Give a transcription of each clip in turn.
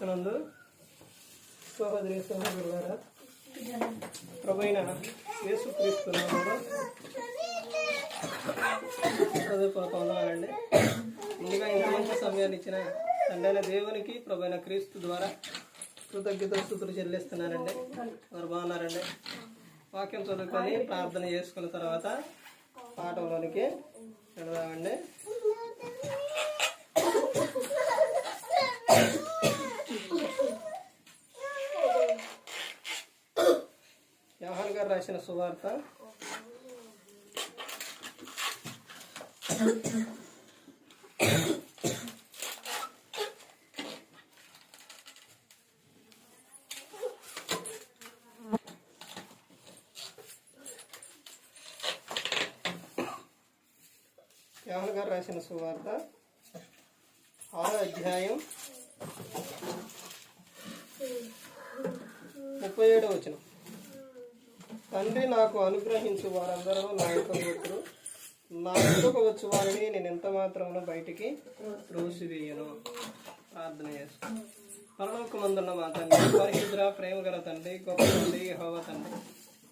క్రీస్తునందు సహోదరి సహోదరులారా ప్రభైన యేసు క్రీస్తున్నారు చదువుకోక ముందుగా ఇంత మంచి సమయాన్ని ఇచ్చిన తండ్రైన దేవునికి ప్రభైన క్రీస్తు ద్వారా కృతజ్ఞత స్థుతులు చెల్లిస్తున్నానండి. వారు బాగున్నారండి. వాక్యం చదువుకొని ప్రార్థన చేసుకున్న తర్వాత పాఠంలోనికి వెళదామండి యోహాన్ గారు రాసిన సువార్త. యోహాన్ గారు రాసిన సువార్త. ఆరో అధ్యాయం ముప్పై ఏడో వచ్చినాం తండ్రి నాకు అనుగ్రహించు వారందరూ నా యొక్క వ్యక్తులు నా ఇంట్లోకి వచ్చి వారిని నేను ఎంత మాత్రమును బయటికి త్రోసివేయను? ప్రార్థన చేస్తాను పరలోకమందున్న మా తండ్రి పరిశుద్ర ప్రేమగల తండ్రి గొప్ప తండ్రి హోవ తండ్రి.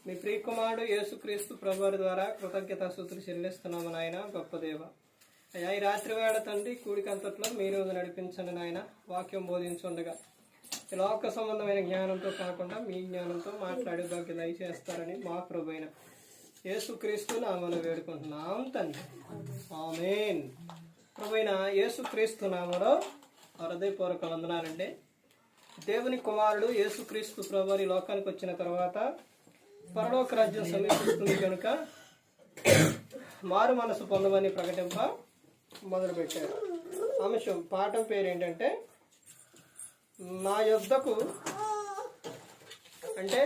మీ ప్రియకుమారుడు యేసుక్రీస్తు ప్రభువారి ద్వారా కృతజ్ఞత సూత్రులు చెల్లిస్తున్నాము నాయన గొప్ప దేవ. అయ్యా ఈ రాత్రి వేళ తండ్రి కూడికంతట్లో మీరు నడిపించండి నాయన. వాక్యం బోధించుండగా. లోక సంబంధమైన జ్ఞానంతో కాకుండా మీ జ్ఞానంతో మాట్లాడే భాగ్యం దయచేస్తారని మా ప్రభైన యేసుక్రీస్తు నామన వేడుకుంటున్నాం తండ్రి. ఆమెన్. ప్రభైన యేసుక్రీస్తు నామలో హృదయపూర్వక వందనాలండి. దేవుని కుమారుడు యేసుక్రీస్తు ప్రభు లోకానికి వచ్చిన తర్వాత పరలోక రాజ్యం సమీపిస్తుంది కనుక మారు మనసు పొందమని ప్రకటింప మొదలుపెట్టారు. అంశం పాఠం పేరు ఏంటంటే నా యొద్దకు అంటే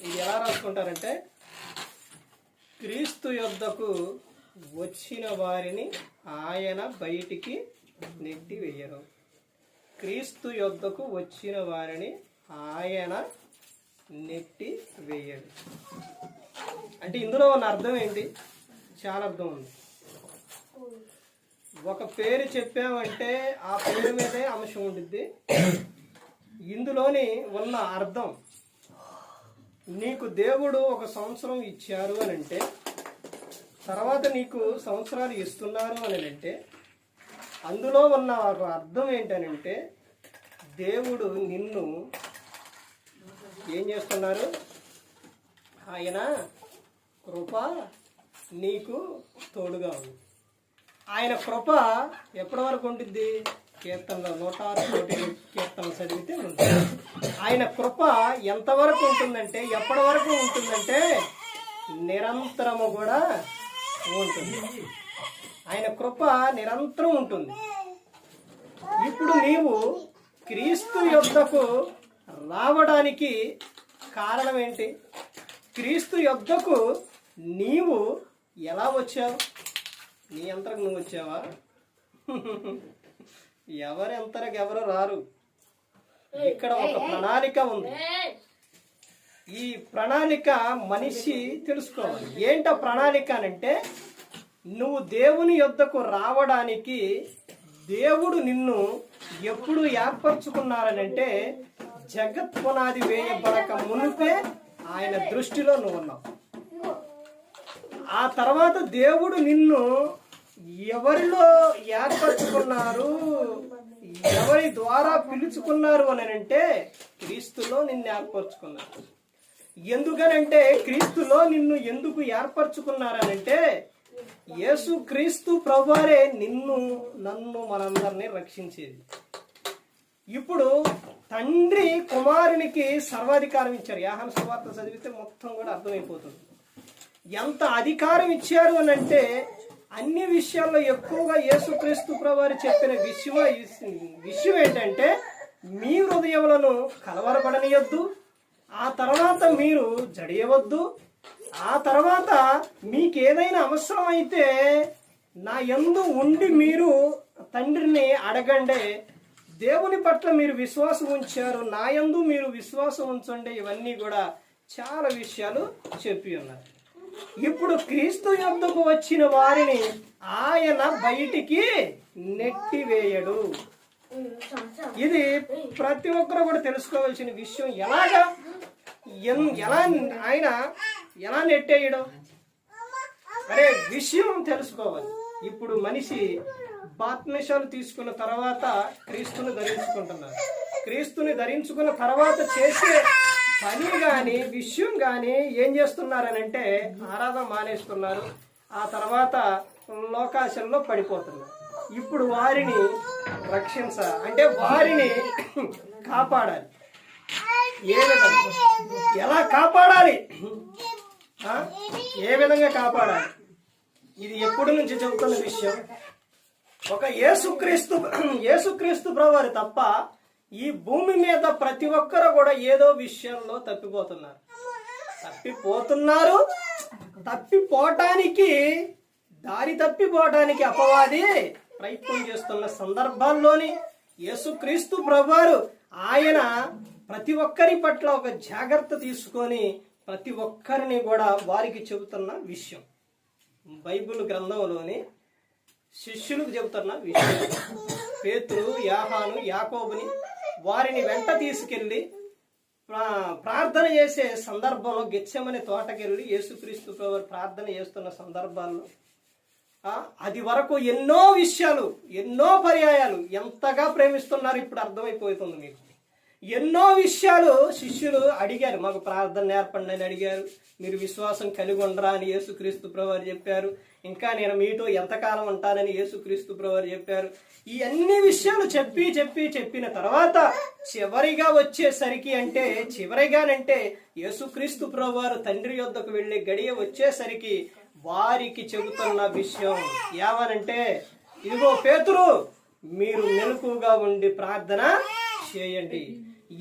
ఇది ఎలా రాసుకుంటారంటే క్రీస్తు యొద్దకు వచ్చిన వారిని ఆయన బయటికి నెట్టి వేయరు క్రీస్తు యొద్దకు వచ్చిన వారిని ఆయన నెట్టి వేయడు అంటే ఇందులో ఉన్న అర్థం ఏంటి? చాలా అర్థం ఉంది. ఒక పేరు చెప్పామంటే ఆ పేరు మీదే అంశం ఉంటుంది ఇందులోని ఉన్న అర్థం నీకు దేవుడు ఒక సంవత్సరం ఇచ్చారు అని అంటే తర్వాత నీకు సంవత్సరాలు ఇస్తున్నారు అని అంటే అందులో ఉన్న ఒక అర్థం ఏంటనంటే దేవుడు నిన్ను ఏం చేస్తున్నారు? ఆయన కృప నీకు తోడుగా ఉంది. ఆయన కృప ఎప్పటి వరకు ఉంటుంది కీర్తనలో నూట ఆరు కోటి కీర్తనలు చదివితే ఉంటుంది. ఆయన కృప ఎంతవరకు ఉంటుందంటే ఎప్పటి వరకు ఉంటుందంటే నిరంతరము కూడా ఉంటుంది. ఆయన కృప నిరంతరం ఉంటుంది. ఇప్పుడు నీవు క్రీస్తు యొద్దకు రావడానికి కారణం ఏంటి? క్రీస్తు యొద్దకు నీవు ఎలా వచ్చావు? నీ అంతరకు నువ్వు వచ్చావా? ఎవరి అంతరకు ఎవరు రారు ఇక్కడ ఒక ప్రణాళిక ఉంది. ఈ ప్రణాళిక మనిషి తెలుసుకోవాలి. ఏంటో ప్రణాళిక అనంటే నువ్వు దేవుని యొద్దకు రావడానికి దేవుడు నిన్ను ఎప్పుడు ఏర్పరచుకున్నారనంటే జగత్ పునాది వేయబడక మునిపే ఆయన దృష్టిలో నువ్వు ఉన్నావు ఆ తర్వాత దేవుడు నిన్ను ఎవరిలో ఏర్పరచుకున్నారు? ఎవరి ద్వారా పిలుచుకున్నారు అని అంటే క్రీస్తులో నిన్ను ఏర్పరచుకున్నారు. ఎందుకనంటే క్రీస్తులో నిన్ను ఎందుకు ఏర్పరచుకున్నారనంటే యేసు క్రీస్తు ప్రభువారే నిన్ను నన్ను మనందరినీ రక్షించేది. ఇప్పుడు తండ్రి కుమారునికి సర్వాధికారం ఇచ్చారు. యాహన సువార్త చదివితే మొత్తం కూడా అర్థమైపోతుంది. ఎంత అధికారం ఇచ్చారు అని అంటే అన్ని విషయాల్లో ఎక్కువగా యేసుక్రీస్తు ప్రభువారు చెప్పిన విషయం విషయం ఏంటంటే మీ హృదయములను కలవరపడనియొద్దు ఆ తర్వాత మీరు జడియవద్దు ఆ తర్వాత మీకు ఏదైనా అవసరం అయితే నా యందు ఉండి మీరు తండ్రిని అడగండి. దేవుని పట్ల మీరు విశ్వాసం ఉంచారు నా యందు మీరు విశ్వాసం ఉంచండి. ఇవన్నీ కూడా చాలా విషయాలు చెప్పి ఉన్నారు. ఇప్పుడు క్రీస్తు యొద్దకు వచ్చిన వారిని ఆయన బయటికి నెట్టివేయడు. ఇది ప్రతి ఒక్కరు కూడా తెలుసుకోవాల్సిన విషయం. ఎలాగా? ఎలా ఆయన ఎలా నెట్టేయడం? అరే విషయం తెలుసుకోవాలి. ఇప్పుడు మనిషి బాత్మేషాలు తీసుకున్న తర్వాత క్రీస్తుని ధరించుకుంటున్నారు క్రీస్తుని ధరించుకున్న తర్వాత చేసే పని గాని విషయం గాని ఏం చేస్తున్నారనంటే ఆరాధన మానేస్తున్నారు. ఆ తర్వాత లోకాశంలో పడిపోతున్నారు. ఇప్పుడు వారిని రక్షించ అంటే వారిని కాపాడాలి. ఏ విధంగా? ఎలా కాపాడాలి? ఏ విధంగా కాపాడాలి? ఇది ఎప్పటి నుంచి చెబుతున్న విషయం. ఒక యేసుక్రీస్తు యేసుక్రీస్తు ప్రభువారు తప్ప ఈ భూమి మీద ప్రతి ఒక్కరు కూడా ఏదో విషయంలో తప్పిపోతున్నారు. తప్పిపోతున్నారు. తప్పిపోవటానికి దారి తప్పిపోవటానికి అపవాది ప్రయత్నం చేస్తున్న సందర్భాల్లోని యేసుక్రీస్తు ప్రభువారు ఆయన ప్రతి ఒక్కరి పట్ల ఒక జాగ్రత్త తీసుకొని ప్రతి ఒక్కరిని కూడా వారికి చెబుతున్న విషయం. బైబిల్ గ్రంథంలోని శిష్యులకు చెబుతున్న విషయం. పేతురు యాహాను యాకోబుని వారిని వెంట తీసుకెళ్ళి ప్రార్థన చేసే సందర్భంలో గెచ్చమని తోటకెళ్ళి యేసుక్రీస్తు ప్రభువు ప్రార్థన చేస్తున్న సందర్భాల్లో అది వరకు ఎన్నో విషయాలు ఎన్నో పర్యాయాలు ఎంతగా ప్రేమిస్తున్నారు ఇప్పుడు అర్థమైపోతుంది మీకు. ఎన్నో విషయాలు శిష్యులు అడిగారు మాకు ప్రార్థన నేర్పండి అని అడిగారు మీరు విశ్వాసం కలిగి ఉండరా అని యేసుక్రీస్తు ప్రభువారు చెప్పారు. ఇంకా నేను మీతో ఎంతకాలం ఉంటానని యేసుక్రీస్తు ప్రభువారు చెప్పారు. ఈ అన్ని విషయాలు చెప్పి చెప్పి చెప్పిన తర్వాత చివరిగా వచ్చేసరికి అంటే చివరిగానంటే యేసుక్రీస్తు ప్రభువారు తండ్రి యొద్దకు వెళ్ళే గడియ వచ్చేసరికి వారికి చెబుతున్న విషయం ఏమనంటే ఇదిగో పేతురు మీరు మెలకుగా ఉండి ప్రార్థన చేయండి.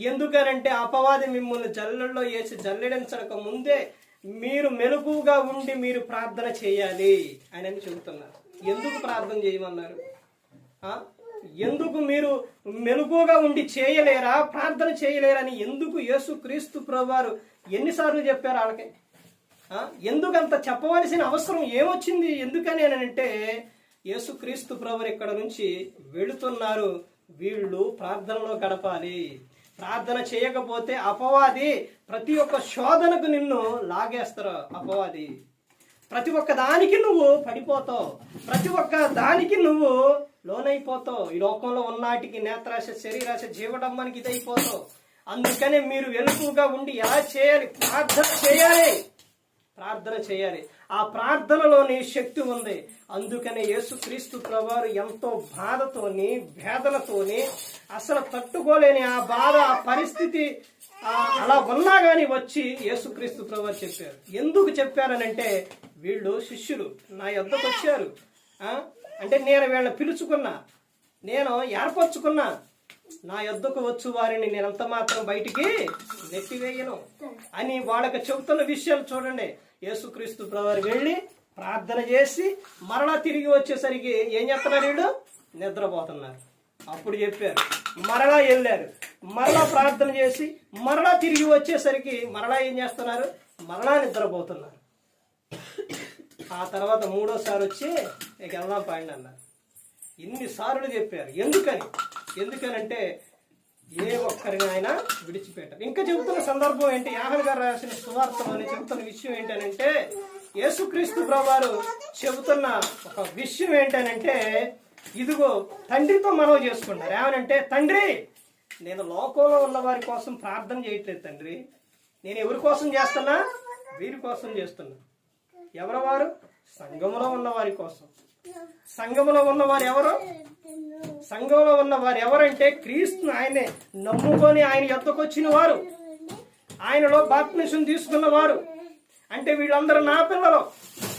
ఎందుకనంటే అపవాది మిమ్మల్ని జల్లెల్లో వేసి జల్లెడించక ముందే మీరు మెలకుగా ఉండి మీరు ప్రార్థన చేయాలి అని అని చెబుతున్నారు. ఎందుకు ప్రార్థన చేయమన్నారు? ఎందుకు మీరు మెలకుగా ఉండి చేయలేరా? ప్రార్థన చేయలేరని ఎందుకు యేసు క్రీస్తు ప్రభువారు ఎన్నిసార్లు చెప్పారు వాళ్ళకి? ఎందుకంత చెప్పవలసిన అవసరం ఏమొచ్చింది? ఎందుకని అని అంటే యేసుక్రీస్తు ప్రభువారు ఇక్కడ నుంచి వెళుతున్నారు. వీళ్ళు ప్రార్థనలో గడపాలి. ప్రార్థన చేయకపోతే అపవాది ప్రతి ఒక్క శోధనకు నిన్ను లాగేస్తారు అపవాది. ప్రతి ఒక్క దానికి నువ్వు పడిపోతావు. ప్రతి ఒక్క దానికి నువ్వు లోనైపోతావు. ఈ లోకంలో ఉన్నాటికి నేత్రాశ శరీరాశ జీవడమ్మానికి ఇదైపోతావు. అందుకనే మీరు వెలుపుగా ఉండి ఎలా చేయాలి? ప్రార్థన చేయాలి. ప్రార్థన చేయాలి. ఆ ప్రార్థనలోని శక్తి ఉంది. అందుకనే యేసుక్రీస్తు ప్రభువారు ఎంతో బాధతోని వేదనతోని అసలు తట్టుకోలేని ఆ బాధ ఆ పరిస్థితి అలా ఉన్నా గాని వచ్చి యేసుక్రీస్తు ప్రభువారు చెప్పారు. ఎందుకు చెప్పారనంటే వీళ్ళు శిష్యులు నా యొద్దకు వచ్చారు? అంటే నేను వీళ్ళని పిలుచుకున్నా. నేను ఏర్పరచుకున్నా. నా యొద్దకు వచ్చు వారిని నేను ఎంత మాత్రం బయటికి నెట్టివేయను. అని వాళ్ళకి చెబుతున్న విషయాలు చూడండి. యేసుక్రీస్తు ప్రవారికి వెళ్ళి ప్రార్థన చేసి మరలా తిరిగి వచ్చేసరికి ఏం చేస్తున్నారు వీళ్ళు? నిద్రపోతున్నారు. అప్పుడు చెప్పారు మరలా వెళ్ళారు. మరలా ప్రార్థన చేసి మరలా తిరిగి వచ్చేసరికి మరలా ఏం చేస్తున్నారు? మరలా నిద్రపోతున్నారు. ఆ తర్వాత మూడోసారి వచ్చి ఇక వెళ్దాం పాయండి అన్నారు. ఇన్నిసార్లు చెప్పారు. ఎందుకని? ఎందుకనంటే ఏ ఒక్కరిని ఆయన విడిచిపెట్టారు. ఇంకా చెబుతున్న సందర్భం ఏంటి? యాహన్ గారు రాసిన సువార్తలోని చెబుతున్న విషయం ఏంటనంటే యేసుక్రీస్తు ప్రభువారు చెబుతున్న ఒక విషయం ఏంటనంటే ఇదిగో తండ్రితో మనవి చేసుకున్నారు ఏమనంటే తండ్రి నేను లోకంలో ఉన్న వారి కోసం ప్రార్థన చేయట్లేదు తండ్రి. నేను ఎవరి కోసం చేస్తున్నా? వీరి కోసం చేస్తున్నా. ఎవరు వారు? సంఘంలో ఉన్న వారి కోసం. సంఘములో ఉన్నవారు ఎవరు? సంఘంలో ఉన్న వారు ఎవరంటే క్రీస్తును ఆయనే. నమ్ముకొని ఆయన ఎద్దకు వచ్చిన వారు. ఆయనలో బాప్మిషన్ తీసుకున్న వారు అంటే వీళ్ళందరూ నా పిల్లలు.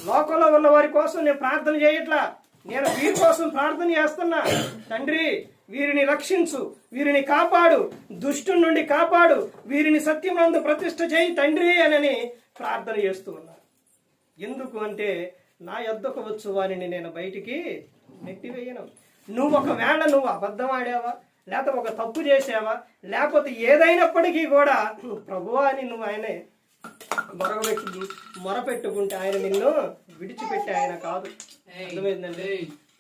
లోకంలో ఉన్న వారి కోసం నేను ప్రార్థన చేయట్లా. నేను వీరి కోసం ప్రార్థన చేస్తున్నా. తండ్రి వీరిని రక్షించు. వీరిని కాపాడు. దుష్టు నుండి కాపాడు. వీరిని సత్యమందు ప్రతిష్ట చేయి తండ్రి అనని ప్రార్థన చేస్తూ ఉన్నారు. ఎందుకు అంటే నా యొద్దకు వచ్చు వారిని నేను బయటికి నెట్టివేయను. నువ్వు ఒకవేళ నువ్వు అబద్ధం ఆడావా లేకపోతే ఒక తప్పు చేసావా లేకపోతే ఏదైనప్పటికీ కూడా ప్రభువా అని నువ్వు ఆయనే మొరగబెట్టి మొరపెట్టుకుంటే ఆయన నిన్ను విడిచిపెట్టి ఆయన కాదు. అర్థమైందండి?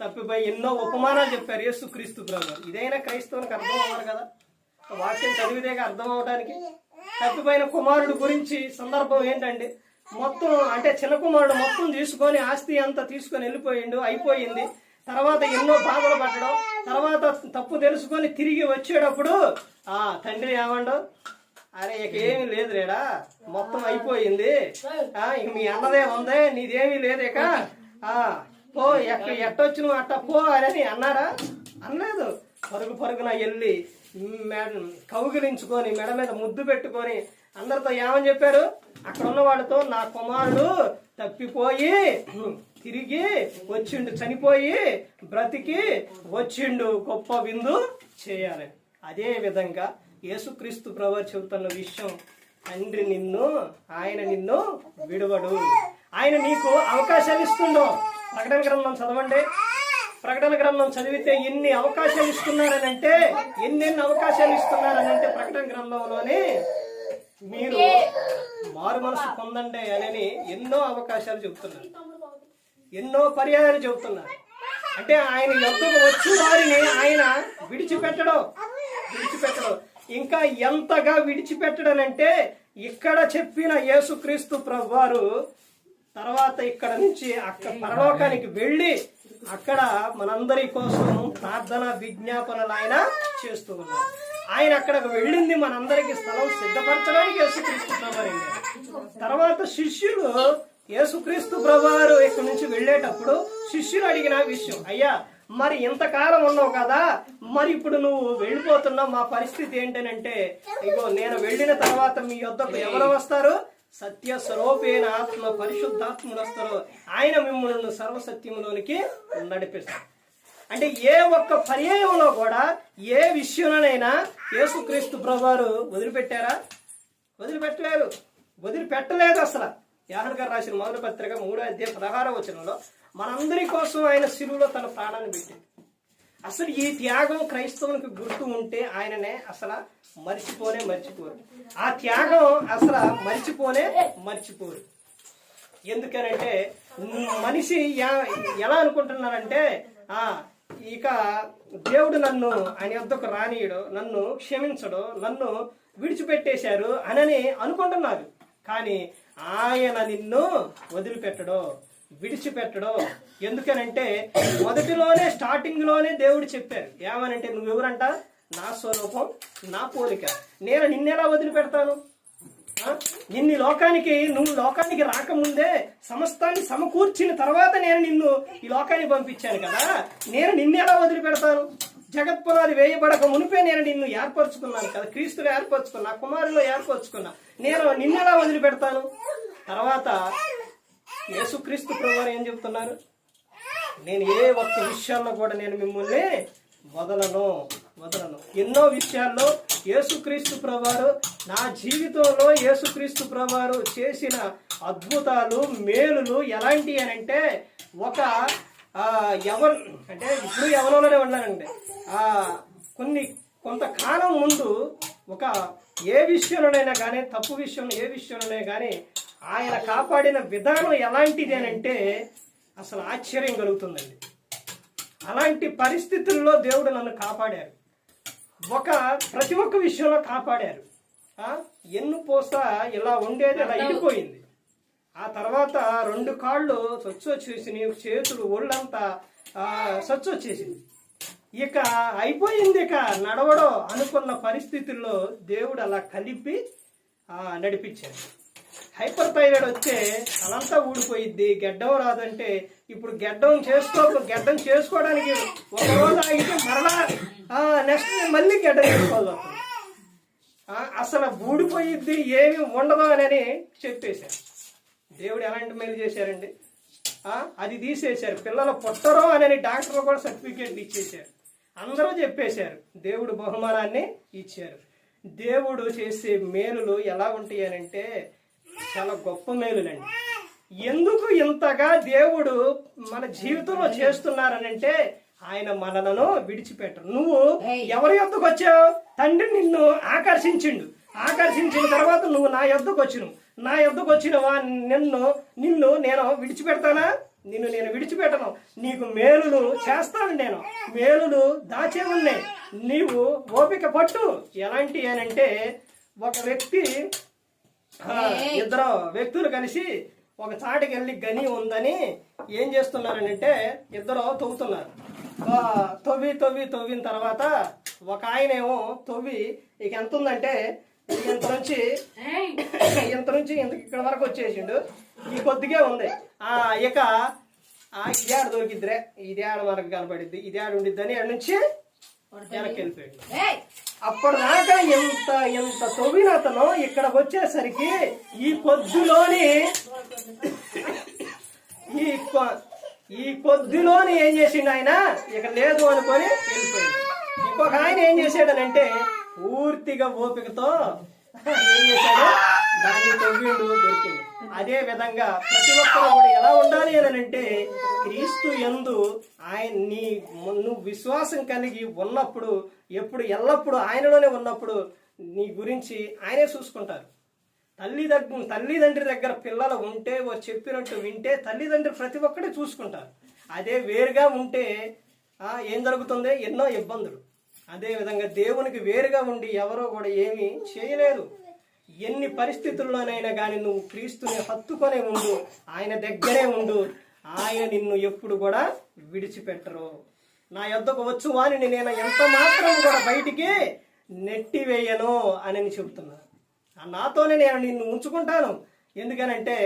తప్పిపోయి ఎన్నో ఉపమానాలు చెప్పారు యేసు క్రీస్తు ప్రభు. ఇదైనా క్రైస్తవునికి అర్థం అవ్వాలి కదా? వాక్యం చదివితేగా అర్థం అవడానికి తప్పిపోయిన కుమారుడు గురించి సందర్భం ఏంటండి? మొత్తం అంటే చిన్న మొత్తం తీసుకొని ఆస్తి అంతా తీసుకొని వెళ్ళిపోయిండు అయిపోయింది. తర్వాత ఎన్నో బాధలు పట్టడం తర్వాత తప్పు తెలుసుకొని తిరిగి వచ్చేటప్పుడు ఆ తండ్రి ఏమండు? అరే ఇక ఏమీ లేదు రేడా మొత్తం అయిపోయింది. ఇక మీ అన్నదే ఉంది నీదేమీ లేదు ఇక. పో ఎక్క ఎట్టొచ్చు నువ్వు అట్ట పో అని అన్నారా అనలేదు. పరుగు పరుగున వెళ్ళి మేడం కౌగిలించుకొని మెడ మీద ముద్దు పెట్టుకొని అందరితో ఏమని చెప్పారు అక్కడ ఉన్న వాళ్ళతో నా కుమారుడు తప్పిపోయి తిరిగి వచ్చిండు చనిపోయి బ్రతికి వచ్చిండు గొప్ప విందు చేయాలి. అదే విధంగా యేసుక్రీస్తు ప్రభు చెబుతున్న విషయం తండ్రి నిన్ను ఆయన నిన్ను విడవడు. ఆయన నీకు అవకాశాలు ఇస్తుండో. ప్రకటన గ్రంథం చదవండి. ప్రకటన గ్రంథం చదివితే ఎన్ని అవకాశాలు ఇస్తున్నారని అంటే ఎన్నెన్ని అవకాశాలు ఇస్తున్నారని అంటే ప్రకటన గ్రంథంలోనే మీరు మారు మనసు పొందండి అని ఎన్నో అవకాశాలు చెబుతున్నారు. ఎన్నో పర్యాయాలు చెబుతున్నారు. అంటే ఆయన యొక్కకు వచ్చి వారిని ఆయన విడిచిపెట్టడం విడిచిపెట్టడం. ఇంకా ఎంతగా విడిచిపెట్టడం అంటే ఇక్కడ చెప్పిన యేసుక్రీస్తు ప్రభు వారు తర్వాత ఇక్కడ నుంచి అక్కడ పరలోకానికి వెళ్ళి అక్కడ మనందరి కోసం ప్రార్థన విజ్ఞాపనలు ఆయన చేస్తూ ఉన్నారు. ఆయన అక్కడికి వెళ్ళింది మనందరికి స్థలం సిద్ధపరచడానికి యేసుక్రీస్తు ప్రభు తర్వాత శిష్యులు యేసుక్రీస్తు ప్రభువారు ఇక్కడి నుంచి వెళ్ళేటప్పుడు శిష్యులు అడిగిన విషయం అయ్యా మరి ఇంతకాలం ఉన్నావు కదా మరి ఇప్పుడు నువ్వు వెళ్ళిపోతున్నావు మా పరిస్థితి ఏంటనంటే ఇగో నేను వెళ్ళిన తర్వాత మీ యొద్దకు ఎవరు వస్తారు? సత్య స్వరూపేణ ఆత్మ పరిశుద్ధాత్ముడు వస్తారు. ఆయన మిమ్మల్ని సర్వసత్యములోనికి నడిపిస్తారు. అంటే ఏ ఒక్క పర్యాయంలో కూడా ఏ విషయంలోనైనా యేసుక్రీస్తు ప్రభువారు వదిలిపెట్టారా? వదిలిపెట్టలేరు వదిలిపెట్టలేదు అసలు. యాహన్ గారు రాసిన మొదటి పత్రిక మూడో అధ్యాయ పదహార వచనంలో మనందరి కోసం ఆయన శిలువులో తన ప్రాణాన్ని పెట్టింది అసలు ఈ త్యాగం క్రైస్తవునికి గుర్తు ఉంటే ఆయననే అసలు మర్చిపోనే మర్చిపోరు. ఆ త్యాగం అసలు మర్చిపోనే మర్చిపోరు. ఎందుకనంటే మనిషి ఎలా అనుకుంటున్నారంటే ఆ ఇక దేవుడు నన్ను ఆయన వద్దకు రానియడు నన్ను క్షమించడు నన్ను విడిచిపెట్టేశారు అనని అనుకుంటున్నారు కానీ ఆయన నిన్ను వదిలిపెట్టడు విడిచిపెట్టడు. ఎందుకనంటే మొదటిలోనే స్టార్టింగ్లోనే దేవుడు చెప్పారు ఏమనంటే నువ్వెవరంట? నా స్వరూపం నా పోలిక. నేను నిన్నెలా వదిలిపెడతాను? నిన్ను లోకానికి నువ్వు లోకానికి రాకముందే సమస్తాన్ని సమకూర్చిన తర్వాత నేను నిన్ను ఈ లోకానికి పంపించాను కదా. నేను నిన్ను ఎలా వదిలిపెడతాను? జగత్పునాది వేయబడక మునిపే నేను నిన్ను ఏర్పరచుకున్నాను కదా. క్రీస్తులు ఏర్పరచుకున్నా కుమారులో ఏర్పరచుకున్నా. నేను నిన్నెలా వదిలిపెడతాను? తర్వాత యేసుక్రీస్తు ప్రభువారు ఏం చెబుతున్నారు? నేను ఏ ఒక్క విషయాల్లో కూడా నేను మిమ్మల్ని వదలను. వదలను ఎన్నో విషయాల్లో యేసుక్రీస్తు ప్రభువారు నా జీవితంలో యేసుక్రీస్తు ప్రభువారు చేసిన అద్భుతాలు మేలులు ఎలాంటి అని అంటే ఒక ఎవరు అంటే ఇప్పుడు ఎవరోలోనే ఉన్నానండి ఆ కొన్ని కొంతకాలం ముందు ఒక ఏ విషయంలోనైనా కానీ తప్పు విషయంలో ఏ విషయంలోనే కానీ ఆయన కాపాడిన విధానం ఎలాంటిది అని అంటే అసలు ఆశ్చర్యం కలుగుతుందండి. అలాంటి పరిస్థితుల్లో దేవుడు నన్ను కాపాడారు. ఒక ప్రతి ఒక్క విషయంలో కాపాడారు. ఆ, ఎన్ను పోస ఇలా ఉండేది ఇలా ఇడిపోయింది. ఆ తర్వాత రెండు కాళ్ళు సొచ్చు వచ్చేసి చేతులు ఒళ్ళంతా ఆ, సొచ్చు వచ్చేసింది ఇక అయిపోయింది ఇక నడవడం అనుకున్న పరిస్థితుల్లో దేవుడు అలా కలిపి ఆ, నడిపించాడు. హైపర్ థైరాయిడ్ వస్తే తలంతా ఊడిపోయిద్ది గెడ్డం రాదంటే ఇప్పుడు గెడ్డం చేసుకో గెడ్డం చేసుకోవడానికి ఒక రోజు ఆగితే మరలా నెక్స్ట్ మళ్ళీ గెడ్డం చేసుకోవాలి అసలు ఊడిపోయిద్ది ఏమి ఉండదు అని చెప్పేశారు. దేవుడు ఎలాంటి మేలు చేశారండి? అది తీసేశారు. పిల్లలు పుట్టరో అని డాక్టర్ కూడా సర్టిఫికేట్ ఇచ్చేశారు. అందరూ చెప్పేశారు. దేవుడు బహుమానాన్ని ఇచ్చారు. దేవుడు చేసే మేలులు ఎలా ఉంటాయి అంటే చాలా గొప్ప మేలులండి. ఎందుకు ఇంతగా దేవుడు మన జీవితంలో చేస్తున్నారనంటే ఆయన మనలను విడిచిపెట్టరు. నువ్వు ఎవరి యొద్దకు వచ్చావు? తండ్రి నిన్ను ఆకర్షించిండు. ఆకర్షించిన తర్వాత నువ్వు నా యొద్దకు వచ్చినవు. నా యొద్దకు వచ్చినవా? నిన్ను నిన్ను నేను విడిచిపెడతానా? నిన్ను నేను విడిచిపెట్టను. నీకు మేలులు చేస్తాను నేను. మేలులు దాచే ఉన్నాయి. నీవు ఓపిక పట్టు. ఎలాంటి అనంటే ఒక వ్యక్తి ఇద్దరు వ్యక్తులు కలిసి ఒక చాటికి వెళ్ళి గని ఉందని ఏం చేస్తున్నారనంటే ఇద్దరు తవ్వుతున్నారు. తవ్వి తవ్వి తవ్విన తర్వాత ఒక ఆయనేమో తవ్వి ఇక ఎంత ఉందంటే ఇంత నుంచి ఇంత నుంచి ఇంత ఇక్కడ వరకు వచ్చేసిండు. ఈ కొద్దిగా ఉంది. ఆ ఇక ఆ ఇది ఆడ దొరికిద్దిరే. ఇది ఆడ మనకు కనపడిద్ది. ఇది ఆడ ఉండిద్దని ఆడ నుంచి వెనక్కి వెళ్ళిపోయాడు. అప్పటిదాకా ఎంత ఎంత తొవినతను ఇక్కడ వచ్చేసరికి ఈ పొద్దులోని ఈ ఈ పొద్దులోని ఏం చేసిండు ఆయన? ఇక లేదు అనుకొని వెళ్ళిపోయింది ఇంకొక ఆయన ఏం చేశాడనంటే పూర్తిగా ఓపికతో ఏం చేశాడు? దాన్ని తొవ్విండు దొరికింది అదే విధంగా ప్రతి ఒక్కరు కూడా ఎలా ఉండాలి అని అంటే క్రీస్తు ఎందు ఆయన నీ నువ్వు విశ్వాసం కలిగి ఉన్నప్పుడు ఎప్పుడు ఎల్లప్పుడూ ఆయనలోనే ఉన్నప్పుడు నీ గురించి ఆయనే చూసుకుంటారు. తల్లి దగ్గర తల్లిదండ్రి దగ్గర పిల్లలు ఉంటే వారు చెప్పినట్టు వింటే తల్లిదండ్రి ప్రతి ఒక్కటి చూసుకుంటారు. అదే వేరుగా ఉంటే ఏం జరుగుతుంది? ఎన్నో ఇబ్బందులు. అదేవిధంగా దేవునికి వేరుగా ఉండి ఎవరో కూడా ఏమీ చేయలేరు ఎన్ని పరిస్థితుల్లోనైనా కానీ నువ్వు క్రీస్తుని హత్తుకొనే ఉండు ఆయన దగ్గరే ఉండు. ఆయన నిన్ను ఎప్పుడు కూడా విడిచిపెట్టరు. నా యొద్దకు వచ్చు వాని నేను ఎంత మాత్రం కూడా బయటికి నెట్టివేయను అని నేను చెబుతున్నాను ఆ నాతోనే నేను నిన్ను ఉంచుకుంటాను. ఎందుకనంటే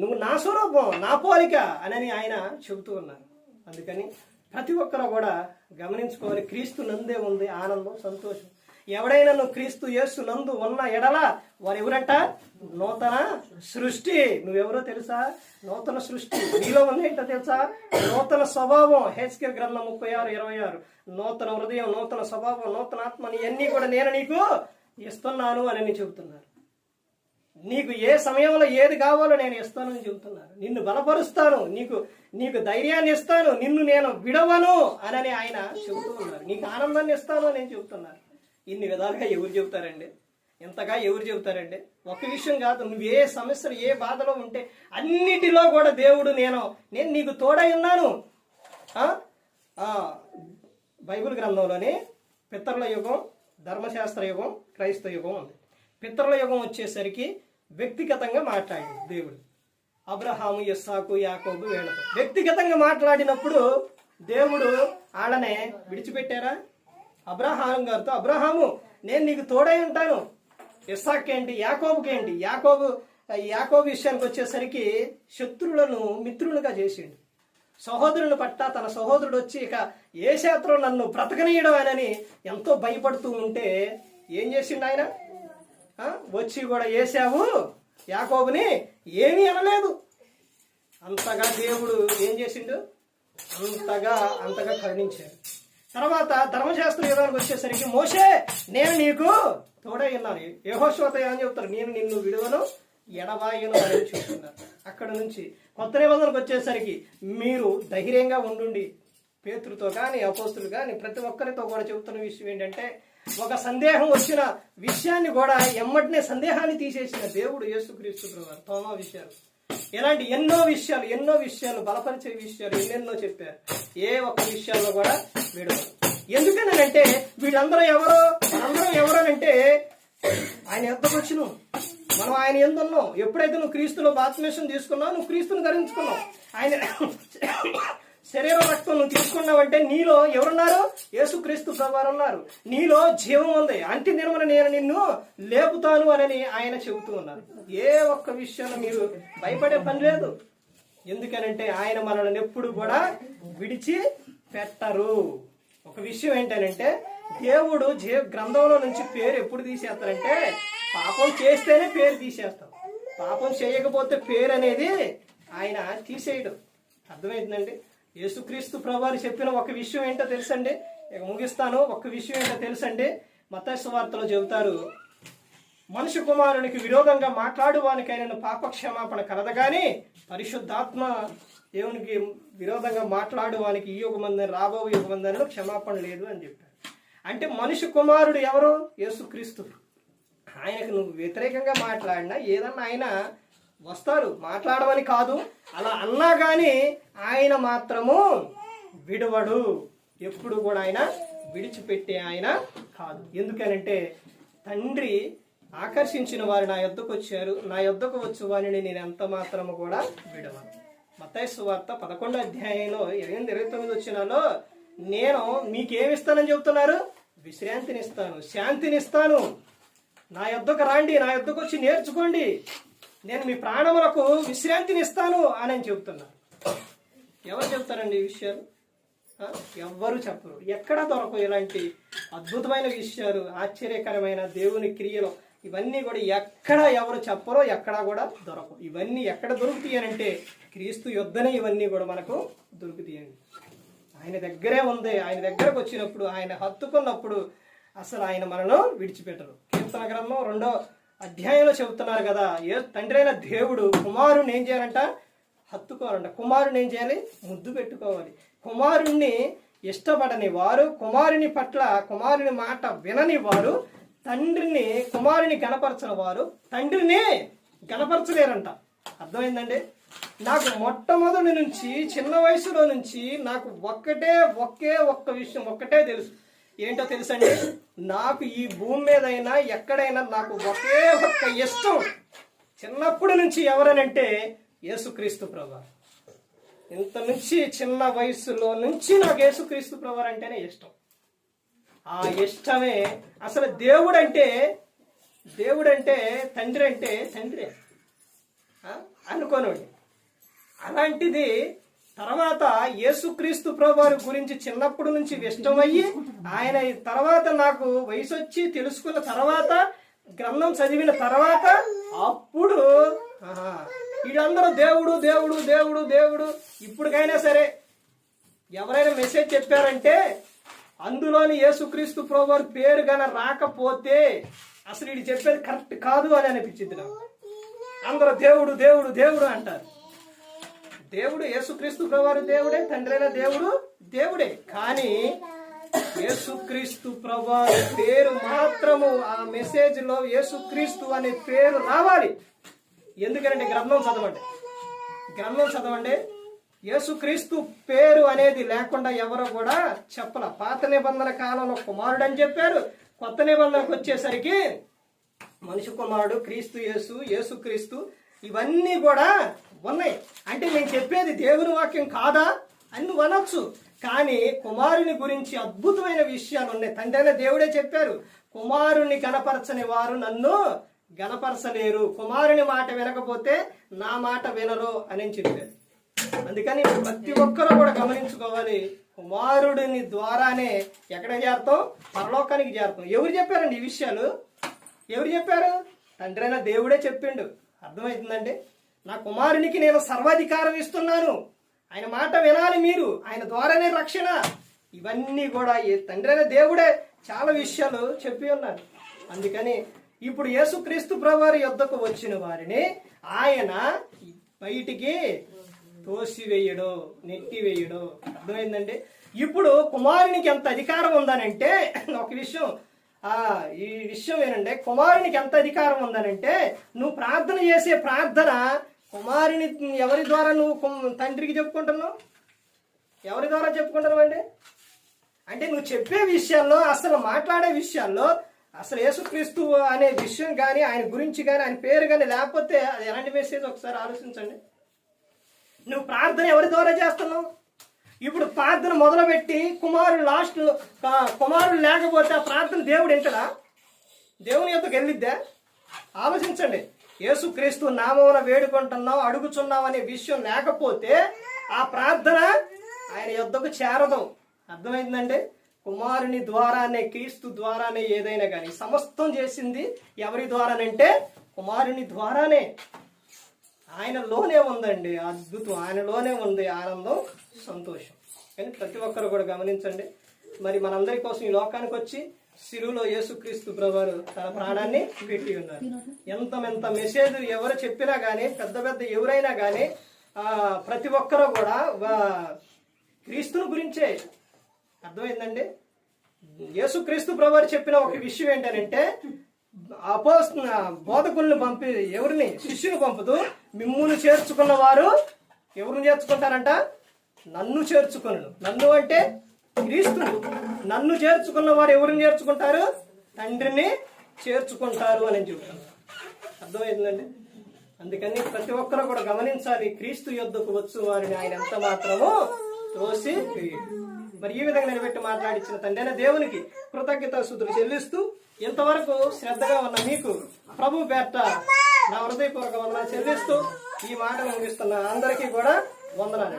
నువ్వు నా స్వరూపం నా పోలిక అని ఆయన చెబుతూ ఉన్నారు. అందుకని ప్రతి ఒక్కరు కూడా గమనించుకోవాలి. క్రీస్తు నందే ఉంది ఆనందం సంతోషం. ఎవడైనా నువ్వు క్రీస్తు యేసు నందు ఉన్న ఎడల వారు ఎవరంట నూతన సృష్టి. నువ్వెవరో తెలుసా? నూతన సృష్టి. నీలో ఉంది ఏంటో తెలుసా? నూతన స్వభావం. హెచ్కే గ్రంథం ముప్పై ఆరు ఇరవై ఆరు నూతన హృదయం నూతన స్వభావం నూతన ఆత్మ ఇవన్నీ కూడా నేను నీకు ఇస్తున్నాను అని నేను చెబుతున్నాను నీకు ఏ సమయంలో ఏది కావాలో నేను ఇస్తానని చెబుతున్నాను నిన్ను బలపరుస్తాను. నీకు నీకు ధైర్యాన్ని ఇస్తాను. నిన్ను నేను విడవను అని ఆయన చెబుతూ ఉన్నారు. నీకు ఆనందాన్ని ఇస్తాను అని నేను చెబుతున్నాను ఇన్ని విధాలుగా ఎవరు చెబుతారండి? ఇంతగా ఎవరు చెబుతారండి? ఒక విషయం కాదు నువ్వు ఏ సమస్యలు ఏ బాధలో ఉంటే అన్నిటిలో కూడా దేవుడు నేను నేను నీకు తోడై ఉన్నాను. బైబిల్ గ్రంథంలోని పితరుల యుగం ధర్మశాస్త్ర యుగం క్రైస్తవ యుగం ఉంది. పితరుల యుగం వచ్చేసరికి వ్యక్తిగతంగా మాట్లాడింది దేవుడు. అబ్రహాము ఇస్సాకు యాకోబు వీళ్ళతో. వ్యక్తిగతంగా మాట్లాడినప్పుడు దేవుడు వాళ్ళనే విడిచిపెట్టారా? అబ్రహాం గారితో అబ్రహాము నేను నీకు తోడై ఉంటాను. ఇస్సాక్ ఏంటి యాకోబుకి ఏంటి యాకోబు యాకోబు విషయానికి వచ్చేసరికి శత్రువులను మిత్రులుగా చేసిండు. సహోదరుని పట్ట తన సహోదరుడు వచ్చి ఇక ఏ క్షేత్రం నన్ను బ్రతకనీయడం అని ఎంతో భయపడుతూ ఉంటే ఏం చేసిండు ఆయన? వచ్చి కూడా వేసావు యాకోబుని ఏమీ అనలేదు. అంతగా దేవుడు ఏం చేసిండు? అంతగా అంతగా కరుణించాడు. తర్వాత ధర్మశాస్త్ర యుగానికి వచ్చేసరికి మోషే నేను నీకు తోడే ఉన్నాను. యహోశ్వత అని చెప్తారు. నేను నిన్ను విడువను ఎడబాయను అని చూస్తున్నారు అక్కడ నుంచి కొత్త నిబంధనకు వచ్చేసరికి మీరు ధైర్యంగా ఉండుండి. పేతులతో కానీ అపోస్తులు కానీ ప్రతి ఒక్కరితో కూడా చెబుతున్న విషయం ఏంటంటే ఒక సందేహం వచ్చిన విషయాన్ని కూడా ఎమ్మటినే సందేహాన్ని తీసేసిన దేవుడు యేసుక్రీస్తు తోమా విషయాలు. ఇలాంటి ఎన్నో విషయాలు ఎన్నో విషయాలు బలపరిచే విషయాలు ఎన్నెన్నో చెప్పారు ఏ ఒక్క విషయాల్లో కూడా వీడు ఎందుకనంటే వీళ్ళందరూ ఎవరో అందరూ ఎవరనంటే ఆయన ఎంతకు వచ్చినావు మనం ఆయన ఎందున్నావు ఎప్పుడైతే నువ్వు క్రీస్తులో బాప్తిమేషన్ తీసుకున్నావు నువ్వు క్రీస్తుని ధరించుకున్నావు. ఆయన శరీర రక్తం నువ్వు తీసుకున్నావంటే నీలో ఎవరున్నారు? యేసుక్రీస్తు ప్రభువారు ఉన్నారు. నీలో జీవం ఉంది. అంటి దినమున నేను నిన్ను లేపుతాను అని ఆయన చెబుతూ ఉన్నారు. ఏ ఒక్క విషయంలో మీరు భయపడే పని లేదు. ఎందుకనంటే ఆయన మనల్ని ఎప్పుడు కూడా విడిచి పెట్టరు. ఒక విషయం ఏంటనంటే దేవుడు జీ గ్రంథంలో నుంచి పేరు ఎప్పుడు తీసేస్తారంటే పాపం చేస్తేనే పేరు తీసేస్తాం. పాపం చేయకపోతే పేరు అనేది ఆయన తీసేయడం. అర్థమైందండి? యేసుక్రీస్తు ప్రభువారు చెప్పిన ఒక విషయం ఏంటో తెలుసండి? ఇక ముగిస్తాను. ఒక విషయం ఏంటో తెలుసండి? మతస్సు వార్తలో చెబుతారు మనుషు కుమారునికి విరోధంగా మాట్లాడువానికైనా పాప క్షమాపణ కలదు కానీ పరిశుద్ధాత్మ దేవునికి విరోధంగా మాట్లాడువానికి ఈ యొక్క మందని రాబో యుగ క్షమాపణ లేదు అని చెప్పారు. అంటే మనిషి కుమారుడు ఎవరు? యేసుక్రీస్తు. ఆయనకు నువ్వు వ్యతిరేకంగా మాట్లాడినా ఏదన్నా ఆయన వస్తారు. మాట్లాడమని కాదు. అలా అన్నా కానీ ఆయన మాత్రము విడవడు. ఎప్పుడు కూడా ఆయన విడిచిపెట్టే ఆయన కాదు. ఎందుకనంటే తండ్రి ఆకర్షించిన వారు నా యొద్దకు వచ్చారు. నా యొద్దకు వచ్చే వారిని నేను ఎంత మాత్రము కూడా విడవను. మత్తయి సువార్త పదకొండో అధ్యాయంలో ఎనిమిది ఇరవై తొమ్మిది వచ్చినాలో నేను మీకేమిస్తానని చెబుతున్నారు? విశ్రాంతినిస్తాను. శాంతినిస్తాను. నా యొద్దకు రాండి. నా యొద్దకు వచ్చి నేర్చుకోండి. నేను మీ ప్రాణములకు విశ్రాంతిని ఇస్తాను అని అని ఎవరు చెప్తారండి ఈ విషయాలు? ఎవ్వరు చెప్పరు. ఎక్కడ దొరకవు ఇలాంటి అద్భుతమైన విషయాలు ఆశ్చర్యకరమైన దేవుని క్రియలు. ఇవన్నీ కూడా ఎక్కడ ఎవరు చెప్పరో ఎక్కడ కూడా దొరకవు. ఇవన్నీ ఎక్కడ దొరుకుతాయి అంటే క్రీస్తు యుద్ధనే ఇవన్నీ కూడా మనకు దొరుకుతాయండి ఆయన దగ్గరే ఉంది. ఆయన దగ్గరకు వచ్చినప్పుడు ఆయన హత్తుకున్నప్పుడు అసలు ఆయన మనలో విడిచిపెట్టరు. కీర్తన గ్రంథం రెండో అధ్యాయంలో చెబుతున్నారు కదా ఏ తండ్రి అయిన దేవుడు కుమారుని ఏం చేయాలంట? హత్తుకోవాలంట. కుమారుని ఏం చేయాలి? ముద్దు పెట్టుకోవాలి. కుమారుణ్ణి ఇష్టపడని వారు కుమారుని పట్ల కుమారుని మాట వినని వారు తండ్రిని కుమారుని గణపరచని వారు తండ్రిని గణపరచలేరంట. అర్థమైందండి? నాకు మొట్టమొదటి నుంచి చిన్న వయసులో నుంచి నాకు ఒక్కటే ఒకే ఒక్క విషయం ఒక్కటే తెలుసు. ఏంటో తెలుసండి? నాకు ఈ భూమి మీదైనా ఎక్కడైనా నాకు ఒకే ఒక్క ఇష్టం చిన్నప్పటి నుంచి ఎవరనంటే యేసుక్రీస్తు ప్రభా ఇంత నుంచి చిన్న వయసులో నుంచి నాకు యేసుక్రీస్తు ప్రభా అంటేనే ఇష్టం. ఆ ఇష్టమే అసలు దేవుడు అంటే దేవుడు అంటే తండ్రి. అంటే తండ్రి అనుకోనండి అలాంటిది తర్వాత యేసుక్రీస్తు ప్రభువారి గురించి చిన్నప్పటి నుంచి ఇష్టమయ్యి ఆయన తర్వాత నాకు వయసు వచ్చి తెలుసుకున్న తర్వాత గ్రంథం చదివిన తర్వాత అప్పుడు వీళ్ళందరూ దేవుడు దేవుడు దేవుడు దేవుడు ఇప్పటికైనా సరే ఎవరైనా మెసేజ్ చెప్పారంటే అందులోని యేసుక్రీస్తు ప్రభువారి పేరు గన రాకపోతే అసలు వీడు చెప్పేది కరెక్ట్ కాదు అని అనిపించింది నాకు. అందరూ దేవుడు దేవుడు దేవుడు అంటారు. దేవుడు యేసుక్రీస్తు ప్రభువారి దేవుడే తండ్రైన దేవుడు దేవుడే. కానీ యేసుక్రీస్తు ప్రభువారి పేరు మాత్రము ఆ మెసేజ్లో యేసుక్రీస్తు అనే పేరు రావాలి. ఎందుకంటే గ్రంథం చదవండి? గ్రంథం చదవండి. యేసుక్రీస్తు పేరు అనేది లేకుండా ఎవరు కూడా చెప్పల. పాత నిబంధన కాలంలో కుమారుడు అని చెప్పారు. కొత్త నిబంధనకు వచ్చేసరికి మనిషి కుమారుడు క్రీస్తు యేసు యేసుక్రీస్తు ఇవన్నీ కూడా ఉన్నాయి. అంటే నేను చెప్పేది దేవుని వాక్యం కాదా? అని నువ్వు అనొచ్చు. కానీ కుమారుని గురించి అద్భుతమైన విషయాలు ఉన్నాయి. తండ్రి దేవుడే చెప్పారు కుమారుని గణపరచని వారు నన్ను గణపరచలేరు. కుమారుని మాట వినకపోతే నా మాట వినరు అని చెప్పారు. అందుకని ప్రతి ఒక్కరూ కూడా గమనించుకోవాలి. కుమారుడిని ద్వారానే ఎక్కడ చేరతాం పరలోకానికి చేరుతాం ఎవరు చెప్పారండి ఈ విషయాలు? ఎవరు చెప్పారు? తండ్రి దేవుడే చెప్పిండు. అర్థమవుతుందండి? నా కుమారునికి నేను సర్వాధికారం ఇస్తున్నాను. ఆయన మాట వినాలి మీరు. ఆయన ద్వారానే రక్షణ. ఇవన్నీ కూడా ఈ తండ్రి అయిన దేవుడే చాలా విషయాలు చెప్పి ఉన్నారు అందుకని ఇప్పుడు యేసుక్రీస్తు ప్రభువారి యొద్దకు వచ్చిన వారిని ఆయన బయటికి తోసివేయడు నెట్టివేయడు. అర్థమైందండి? ఇప్పుడు కుమారునికి ఎంత అధికారం ఉందనంటే ఒక విషయం ఈ విషయం ఏంటంటే కుమారునికి ఎంత అధికారం ఉందనంటే నువ్వు ప్రార్థన చేసే ప్రార్థన కుమారుని ఎవరి ద్వారా నువ్వు తండ్రికి చెప్పుకుంటున్నావు? ఎవరి ద్వారా చెప్పుకుంటున్నావు అండి? అంటే నువ్వు చెప్పే విషయాల్లో అసలు మాట్లాడే విషయాల్లో అసలు యేసుక్రీస్తు అనే విషయం కానీ ఆయన గురించి కానీ ఆయన పేరు కానీ లేకపోతే అది ఎలాంటి మెసేజ్ ఒకసారి ఆలోచించండి. నువ్వు ప్రార్థన ఎవరి ద్వారా చేస్తున్నావు? ఇప్పుడు ప్రార్థన మొదలుపెట్టి కుమారుడు లాస్ట్ కుమారుడు లేకపోతే ఆ ప్రార్థన దేవుడు వింటడా? దేవుని యొక్కకు వెళ్ళిద్దా? ఆలోచించండి. యేసుక్రీస్తు నామమున వేడుకుంటున్నాం అడుగుచున్నాం అనే విషయం లేకపోతే ఆ ప్రార్థన ఆయన యొద్దకు చేరదు. అర్థమైందండి? కుమారుని ద్వారానే క్రీస్తు ద్వారానే ఏదైనా కానీ సమస్తం చేసింది ఎవరి ద్వారానంటే కుమారుని ద్వారానే. ఆయనలోనే ఉందండి అద్భుతం. ఆయనలోనే ఉంది ఆనందం సంతోషం. కానీ ప్రతి ఒక్కరు కూడా గమనించండి. మరి మనందరి కోసం ఈ లోకానికి వచ్చి సిలువలో యేసుక్రీస్తు ప్రభువారు తన ప్రాణాన్ని పెట్టి ఉన్నారు. ఎంత ఎంత మెసేజ్ ఎవరు చెప్పినా కానీ పెద్ద పెద్ద ఎవరైనా కానీ ఆ, ప్రతి ఒక్కరు కూడా క్రీస్తుని గురించే. అర్థమైందండి? యేసుక్రీస్తు ప్రభువారు చెప్పిన ఒక విషయం ఏంటంటే అపోస్ బోధకుల్ని పంపి ఎవరిని శిష్యుని పంపుతూ మిమ్మును చేర్చుకున్న వారు ఎవరిని చేర్చుకుంటారంట? నన్ను చేర్చుకున్నాడు నన్ను అంటే క్రీస్తుని. నన్ను చేర్చుకున్న వారు ఎవరిని చేర్చుకుంటారు? తండ్రిని చేర్చుకుంటారు అని చెబుతాను అర్థమైందండి? అందుకని ప్రతి ఒక్కరు కూడా గమనించాలి క్రీస్తు యుద్ధకు వచ్చు వారిని ఆయన ఎంత మాత్రమో తోసి మరి ఈ విధంగా నిలబెట్టి మాట్లాడించిన తండ్రి దేవునికి కృతజ్ఞత శుద్ధులు చెల్లిస్తూ ఇంతవరకు శ్రద్ధగా ఉన్న మీకు ప్రభు పేట నా హృదయపూర్వక వందనాలు చెల్లిస్తూ ఈ మాటలు ముగిస్తున్న అందరికీ కూడా వందనాలు.